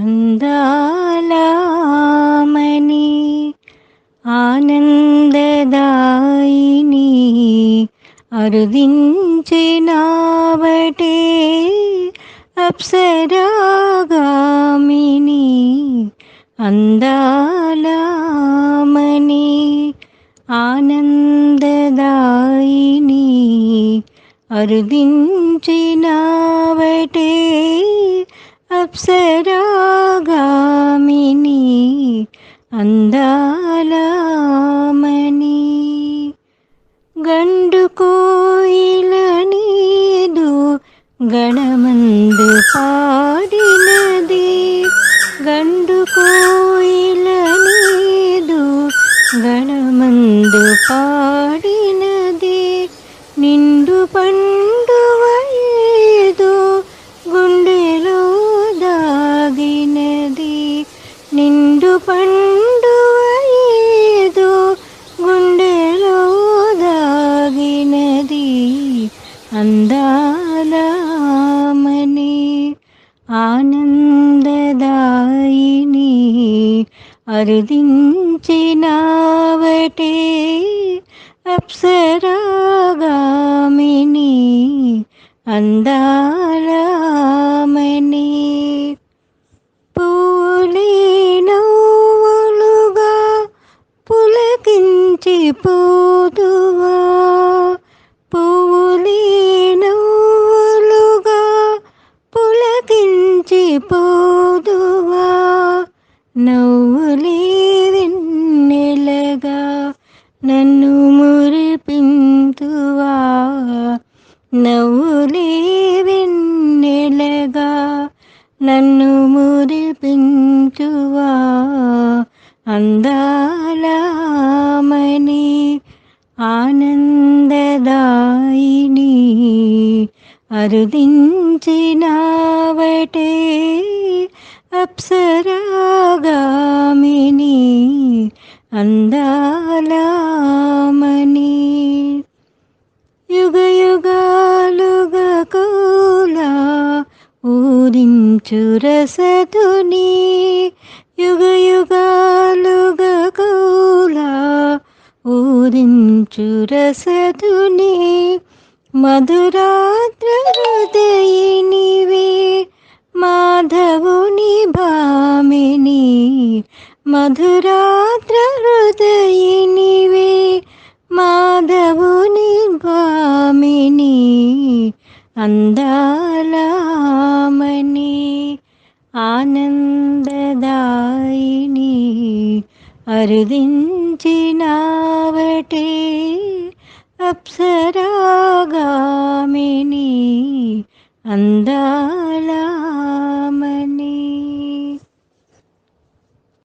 अन्दालामणि आनन्ददायिनी अरुदिञ्चिनावटे अप्सरागामिनी अन्दालामणि आनन्ददायिनी अरुदिञ्चिनावटे అప్సరాగామిని అందాలమణి. గండు కోయిల నీదు గణమందు పాడినది. గండు కోయిల నీదు గణమందు పాడినది. నిండు పండు ఆనందదాయిని అరుదించినావటే అప్సరాగామిని అందాలమని పూలే నవ్వులుగా పులకించి పూ పోదువా? నవ్వులే వెన్నెలగా నన్ను మురిపింతువా? నవ్వులే వెన్నెలగా నన్ను మురిపించువా? అందాలమణి ఆనందదా అరుదించినావటే అప్సరాగామిని అందాలమణి యుగ యుగాలుగా కూలా ఊరించు రసధుని యుగ యుగాలుగా కూలా ఊరించు రసధుని మధురాద్ర హృదయినివే మాధవుని భామిని. మధురాద్ర హృదయినివే మాధవుని భామిని. అందాలమణి ఆనందదాయిని అరుదించినావటే. అప్సరాగామిని అందాల